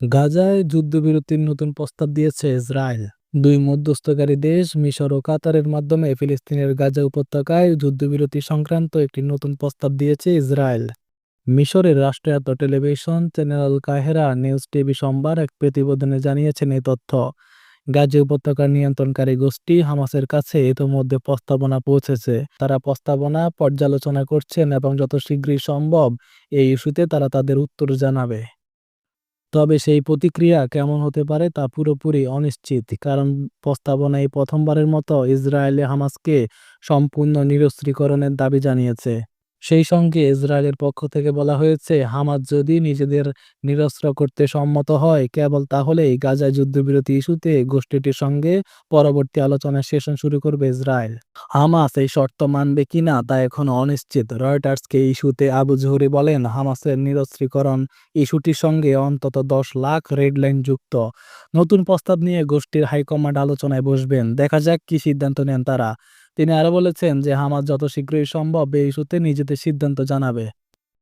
গাজায় যুদ্ধবিরতির নতুন প্রস্তাব দিয়েছে ইসরায়েল। দুই মধ্যস্থকারী দেশ মিশর ও কাতারের মাধ্যমে ফিলিস্তিনের গাজা উপত্যকায় যুদ্ধবিরতি সংক্রান্ত একটি নতুন প্রস্তাব দিয়েছে ইসরায়েল। মিশরের রাষ্ট্রায়ত্ত television channel Qahera news TV সোমবার এক প্রতিবেদনে জানিয়েছেন এই তথ্য। গাজা উপত্যকার নিয়ন্ত্রণকারী গোষ্ঠী হামাসের কাছে ইতোমধ্যে প্রস্তাবনা পৌঁছেছে। তারা প্রস্তাবনা পর্যালোচনা করছেন এবং যত শীঘ্রই সম্ভব এই ইস্যুতে তারা তাদের উত্তর জানাবে। তবে সেই প্রতিক্রিয়া কেমন হতে পারে তা পুরোপুরি অনিশ্চিত, কারণ প্রস্তাবনায় প্রথমবারের মতো ইসরায়েলে হামাসকে সম্পূর্ণ নিরস্ত্রীকরণের দাবি জানিয়েছে। সেই সঙ্গে ইসরায়েলের পক্ষ থেকে বলা হয়েছে, হামাস যদি নিজেদের নিরস্ত্র করতে সম্মত হয়, কেবল তাহলেই গাজায় যুদ্ধবিরতি ইস্যুতে গোষ্ঠীটির সঙ্গে পরবর্তী আলোচনা সেশন শুরু করবে ইসরায়েল হামাস এই শর্ত মানবে কিনা তা এখনও অনিশ্চিত। রয়টার্সকে ইস্যুতে আবু জহুরি বলেন, হামাসের নিরস্ত্রীকরণ ইস্যুটির সঙ্গে অন্তত দশ লাখ রেড লাইন যুক্ত। নতুন প্রস্তাব নিয়ে গোষ্ঠীর হাইকমান্ড আলোচনায় বসবেন। দেখা যাক কি সিদ্ধান্ত নেন তারা। তিনি আরও বলেছেন যে হামাস যত শীঘ্রই সম্ভব এই ইস্যুতে নিজেদের সিদ্ধান্ত জানাবে।